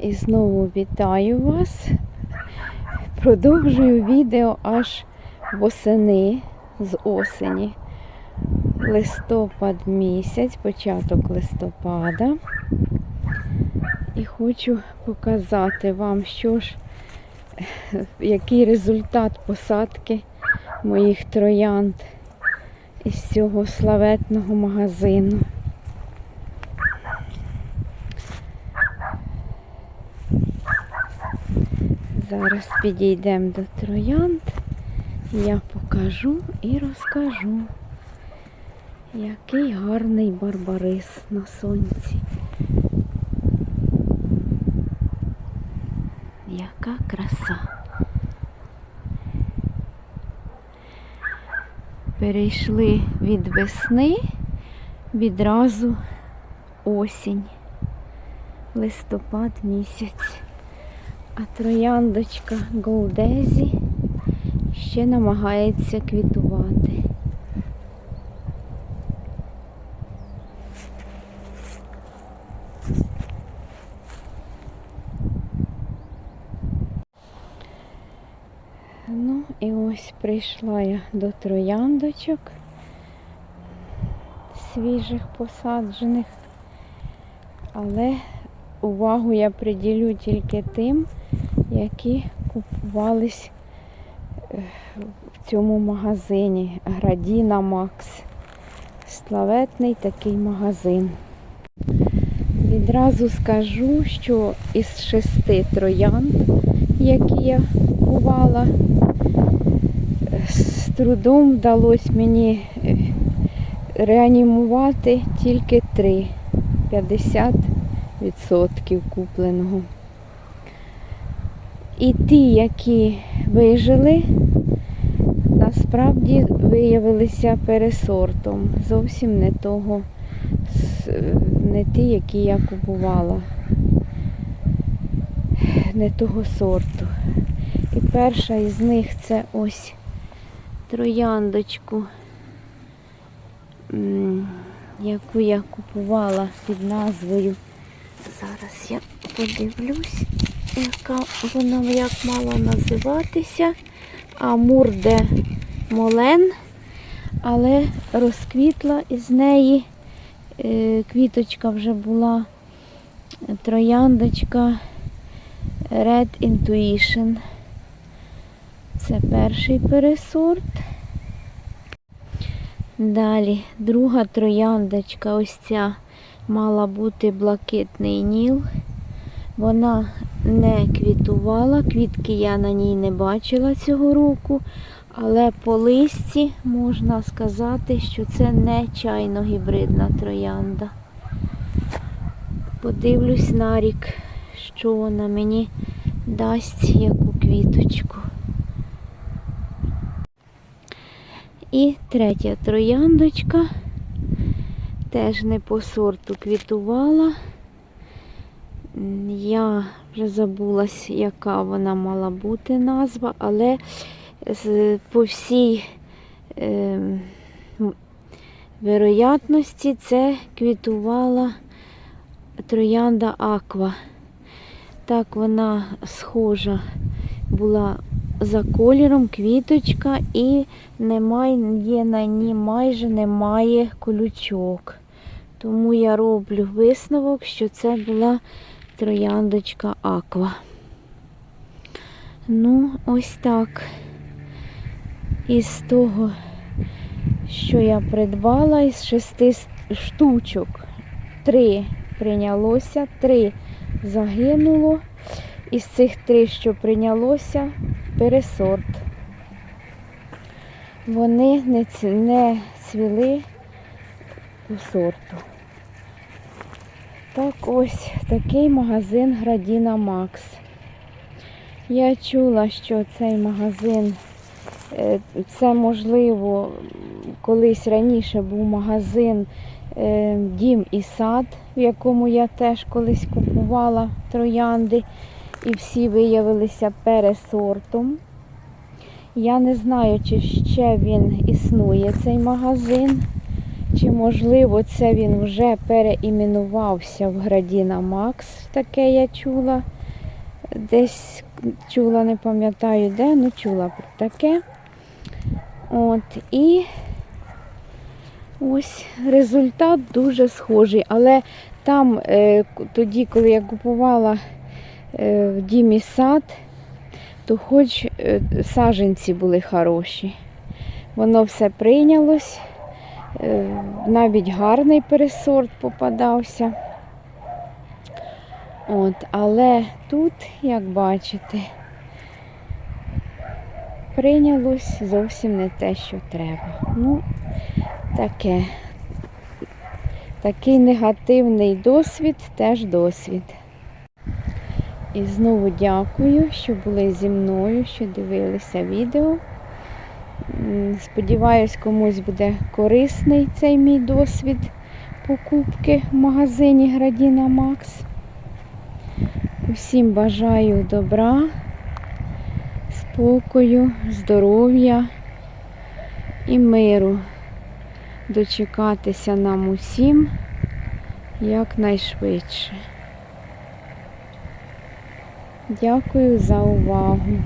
І знову вітаю вас. Продовжую відео аж восени з осені. Листопад місяць, початок листопада. І хочу показати вам, що ж, який результат посадки моїх троянд із цього славетного магазину. Зараз підійдемо до троянд, я покажу і розкажу, який гарний барбарис на сонці. Яка краса. Перейшли від весни відразу осінь, листопад місяць. А трояндочка Голдезі ще намагається квітувати. Ну і ось прийшла я до трояндочок свіжих посаджених, але увагу я приділю тільки тим, які купувались е, в цьому магазині Градіна Макс. Славетний такий магазин. Відразу скажу, що із шести троянд, які я купувала, з трудом вдалося мені е, реанімувати тільки три. 50% купленого. І ті, які вижили, насправді виявилися пересортом. Зовсім не того, не ті, які я купувала, не того сорту. І перша із них це ось трояндочку, яку я купувала під назвою. Зараз я подивлюсь яка вона як мала називатися. Амур де Молен, але розквітла із неї. Е, квіточка вже була трояндочка Red Intuition. Це перший пересорт. Далі друга трояндочка, ось ця мала бути блакитний ніл. Вона не квітувала, квітки я на ній не бачила цього року, але по листі можна сказати, що це не чайно гібридна троянда. Подивлюсь на рік, що вона мені дасть яку квіточку. І третя трояндочка теж не по сорту квітувала. Я вже забулась, яка вона мала бути назва, але по всій е, вероятності це квітувала троянда Аква. Так вона схожа була за кольором, квіточка і немає, на ній майже немає колючок. Тому я роблю висновок, що це була трояндочка Аква. Ну, ось так. Із того, що я придбала, із шести штучок, три прийнялося, три загинуло. Із цих три, що прийнялося, пересорт. Вони не цвіли по сорту. Так ось такий магазин Градіна Макс. Я чула, що цей магазин, е, це можливо, колись раніше був магазин е, Дім і сад, в якому я теж колись купувала троянди, і всі виявилися пересортом. Я не знаю, чи ще він існує, цей магазин Чи можливо це він вже переіменувався в Градіна Макс? Таке я чула. Десь чула, не пам'ятаю де, ну чула таке. От, і ось результат дуже схожий. Але там е, тоді, коли я купувала в Дімі сад, то хоч е, саженці були хороші. Воно все прийнялось. Е, навіть гарний пересорт попадався. От, але тут, як бачите, прийнялось зовсім не те, що треба. Ну, таке. Такий негативний досвід теж досвід. І знову дякую, що були зі мною, що дивилися відео. Сподіваюсь, комусь буде корисний цей мій досвід покупки в магазині Градіна Макс. Усім бажаю добра, спокою, здоров'я і миру. Дочекатися нам усім якнайшвидше. Дякую за увагу.